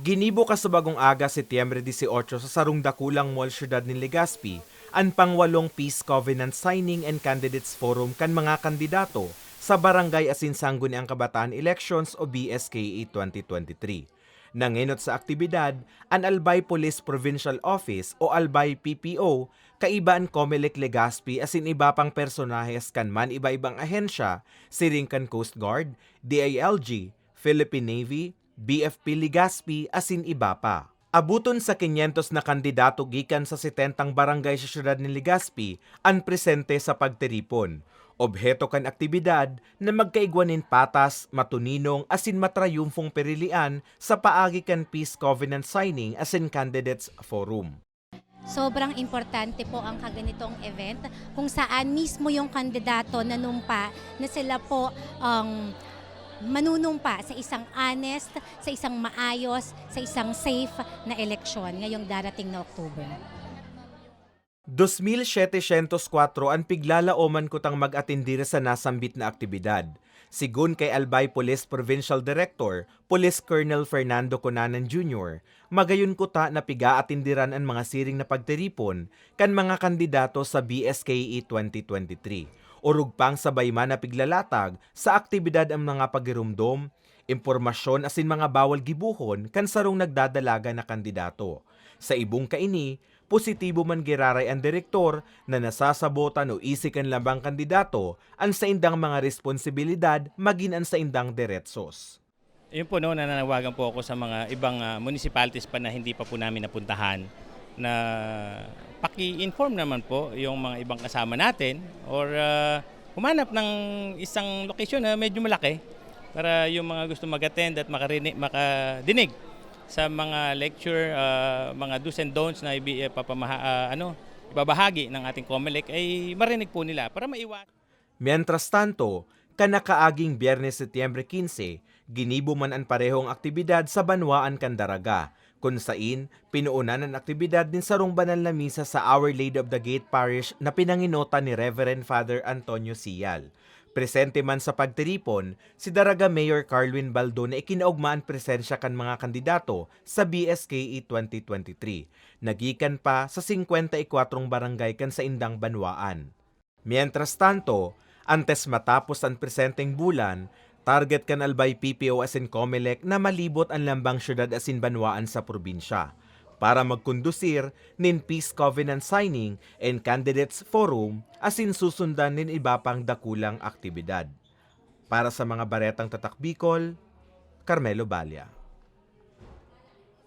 Ginibo ka sa bagong aga Setyembre 18 sa Sarong Dakulang Mall Syudad ni Legazpi ang pangwalong Peace Covenant Signing and Candidates Forum kan mga kandidato sa Barangay Asinsangguni ang Kabataan Elections o BSKE 2023. Nanginot sa aktibidad, ang Albay Police Provincial Office o Albay PPO, kaibaan Comelec Legazpi asin iba pang personahes kan man iba-ibang ahensya, Siringkan Coast Guard, DILG, Philippine Navy, BFP Legazpi asin iba pa. Abuton sa 500 na kandidato gikan sa 70 barangay sa syudad ni Legazpi ang presente sa pagtiripon. Obheto kan aktibidad na magkaigwanin patas, matuninong asin matrayumfong perilian sa paagi kan Peace Covenant Signing asin Candidates Forum. Sobrang importante po ang kaganitong event kung saan mismo yung kandidato nanumpa na sila po ang manunumpa sa isang honest, sa isang maayos, sa isang safe na eleksyon ngayong darating na October. 2,704 ang piglalaoman kutang mag-atindira sa nasambit na aktibidad. Sigun kay Albay Police Provincial Director, Police Colonel Fernando Conanan Jr., magayon kuta na piga-atindiran ang mga siring na pagtiripon kan mga kandidato sa BSKE 2023. Urug pang sabay man na piglalatag sa aktibidad ang mga pagirumdom, impormasyon asin mga bawal gibuhon kan sarong nagdadalaga na kandidato. Sa ibong kaini, positibo man giraray ang direktor na nasasabotan o isikan labang kandidato ang sa indang mga responsibilidad magin ang sa indang diretsos. Yun po no, nananawagan po ako sa mga ibang ah, municipalities pa na hindi pa po namin napuntahan na paki-inform naman po yung mga ibang kasama natin or ah, humanap ng isang location na medyo malaki para yung mga gusto mag-attend at makarinig, makadinig sa mga lecture, ah, mga do's and don'ts na ibi, ah, ano, ibabahagi ng ating COMELEC ay marinig po nila para maiwasan. Mientras tanto, kanakaaging Biyernes Setyembre 15, ginibo man ang parehong aktibidad sa Banwaan Candaraga, kung sain pinuunan ang aktibidad din sa rong banal na misa sa Our Lady of the Gate Parish na pinanginota ni Reverend Father Antonio Sial. Presente man sa pagtiripon, si Daraga Mayor Carlwin Baldo na ikinaugmaan presensya kan mga kandidato sa BSKE 2023. Nagikan pa sa 54 barangay kan sa Indang Banwaan. Mientras tanto, antes matapos ang presenteng bulan, target kan Albay PPO asin Comelec na malibot ang lambang syudad asin banwaan sa probinsya para magkondusir nin Peace Covenant Signing and Candidates Forum asin susundan nin iba pang dakulang aktibidad. Para sa mga baretang tatak Bicol, Carmelo Balya.